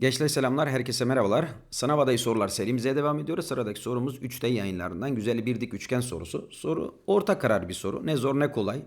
Gençler selamlar, herkese merhabalar. Sınav adayı sorular serimize devam ediyoruz. Sıradaki sorumuz 3D yayınlarından güzel bir dik üçgen sorusu. Soru orta karar bir soru. Ne zor ne kolay.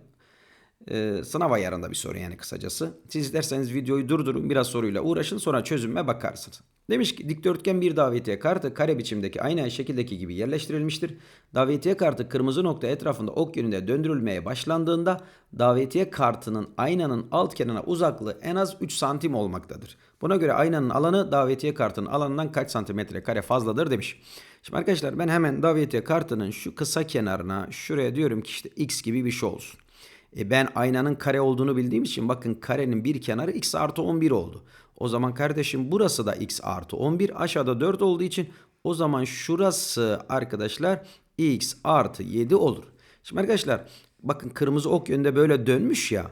Ee, sınav ayarında bir soru yani kısacası. Siz isterseniz videoyu durdurun, biraz soruyla uğraşın sonra çözüme bakarsınız. Demiş ki dikdörtgen bir davetiye kartı kare biçimdeki aynı şekildeki gibi yerleştirilmiştir. Davetiye kartı kırmızı nokta etrafında ok yönünde döndürülmeye başlandığında davetiye kartının aynanın alt kenarına uzaklığı en az 3 santim olmaktadır. Buna göre aynanın alanı davetiye kartının alanından kaç santimetre kare fazladır demiş. Şimdi arkadaşlar ben hemen davetiye kartının şu kısa kenarına şuraya diyorum ki işte x gibi bir şey olsun. E ben aynanın kare olduğunu bildiğim için bakın karenin bir kenarı x artı 11 oldu. O zaman kardeşim burası da x artı 11 aşağıda 4 olduğu için o zaman şurası arkadaşlar x artı 7 olur. Şimdi arkadaşlar bakın kırmızı ok yönünde böyle dönmüş ya.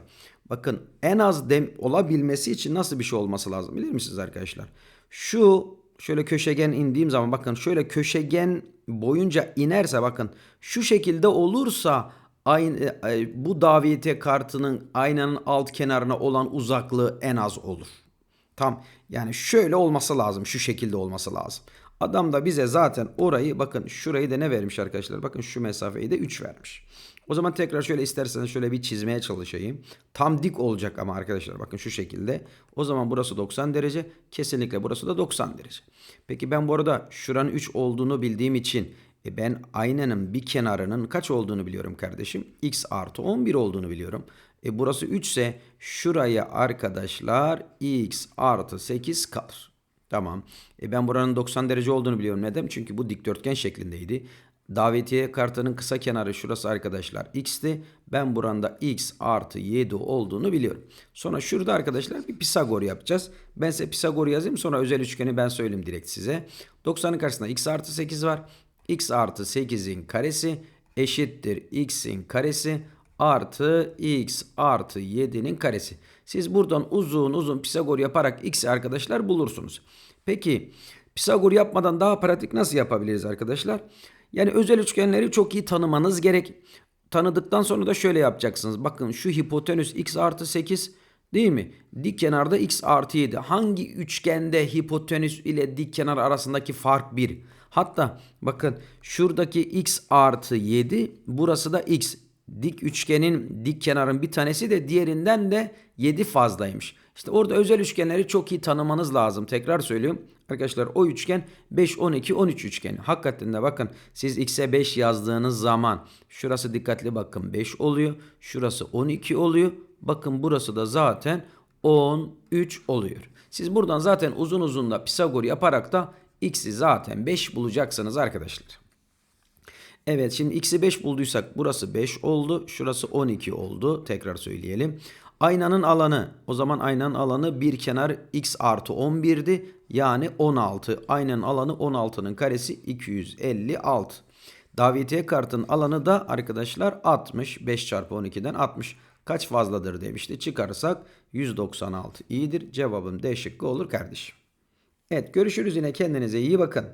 Bakın en az dem olabilmesi için nasıl bir şey olması lazım bilir misiniz arkadaşlar? Şu şöyle köşegen indiğim zaman bakın şöyle köşegen boyunca inerse bakın şu şekilde olursa aynı e, bu davetiye kartının aynanın alt kenarına olan uzaklığı en az olur. Tam yani şöyle olması lazım. Şu şekilde olması lazım. Adam da bize zaten orayı bakın şurayı da ne vermiş arkadaşlar? Bakın şu mesafeyi de 3 vermiş. O zaman tekrar şöyle isterseniz şöyle bir çizmeye çalışayım. Tam dik olacak ama arkadaşlar bakın şu şekilde. O zaman burası 90 derece. Kesinlikle burası da 90 derece. Peki ben bu arada şuranın 3 olduğunu bildiğim için e ben aynanın bir kenarının kaç olduğunu biliyorum kardeşim. X artı 11 olduğunu biliyorum. E burası 3 ise şuraya arkadaşlar x artı 8 kalır. Tamam. E ben buranın 90 derece olduğunu biliyorum. Neden? Çünkü bu dikdörtgen şeklindeydi. Davetiye kartının kısa kenarı şurası arkadaşlar x'ti. Ben buranda x artı 7 olduğunu biliyorum. Sonra şurada arkadaşlar bir Pisagor yapacağız. Ben size Pisagor yazayım sonra özel üçgeni ben söyleyeyim direkt size. 90'ın karşısında x artı 8 var. X artı 8'in karesi eşittir x'in karesi artı x artı 7'nin karesi. Siz buradan uzun uzun Pisagor yaparak x'i arkadaşlar bulursunuz. Peki Pisagor yapmadan daha pratik nasıl yapabiliriz arkadaşlar? Yani özel üçgenleri çok iyi tanımanız gerek. Tanıdıktan sonra da şöyle yapacaksınız. Bakın şu hipotenüs x artı 8 değil mi? Dik kenarda x artı 7. Hangi üçgende hipotenüs ile dik kenar arasındaki fark 1? Hatta bakın şuradaki x artı 7 burası da x dik üçgenin dik kenarın bir tanesi de diğerinden de 7 fazlaymış. İşte orada özel üçgenleri çok iyi tanımanız lazım. Tekrar söylüyorum. Arkadaşlar o üçgen 5, 12, 13 üçgeni. Hakikaten de bakın siz x'e 5 yazdığınız zaman şurası dikkatli bakın 5 oluyor. Şurası 12 oluyor. Bakın burası da zaten 13 oluyor. Siz buradan zaten uzun uzun da Pisagor yaparak da x'i zaten 5 bulacaksınız arkadaşlar. Evet şimdi x'i 5 bulduysak burası 5 oldu. Şurası 12 oldu. Tekrar söyleyelim. Aynanın alanı o zaman aynanın alanı bir kenar x artı 11'di. Yani 16. Aynanın alanı 16'nın karesi 256. Davetiye kartın alanı da arkadaşlar 60. 5 çarpı 12'den 60. Kaç fazladır demişti. Çıkarırsak 196 iyidir. Cevabım D şıkkı olur kardeşim. Evet görüşürüz yine kendinize iyi bakın.